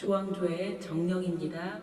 조항조의 정령입니다.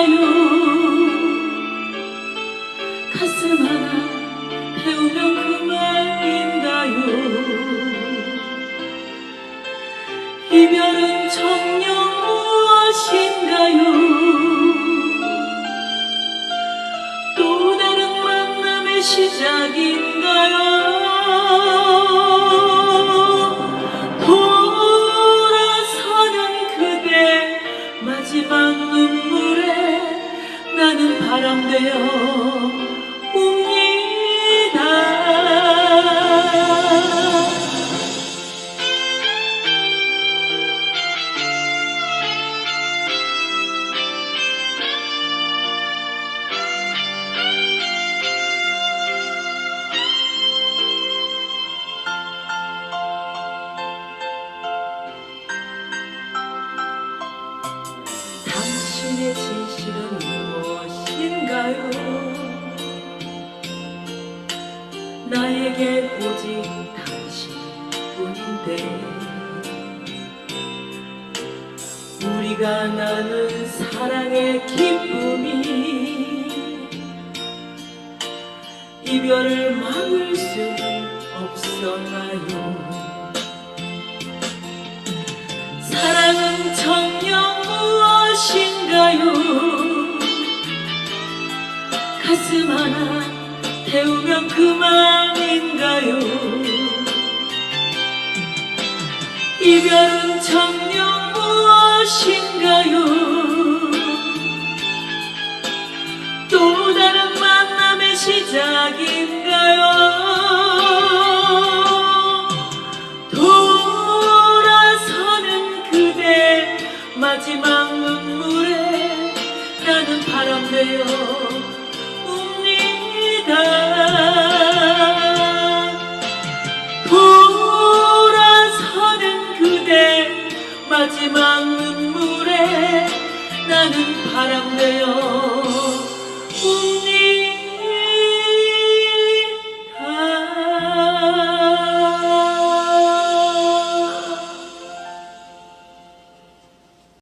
무 당신의 진실은 오직 당신뿐인데 우리가 나눈 사랑의 기쁨이 이별을 막을 수는 없었나요? 사랑은 정녕 무엇인가요? 가슴 하나 태우면 그만인가요? 이별은 정녕 무엇인가요? 또 다른 만남의 시작인가요? 돌아서는 그대 마지막 눈물에 나는 바람 되어 마지막 눈물에 나는 바람 되어 웁니다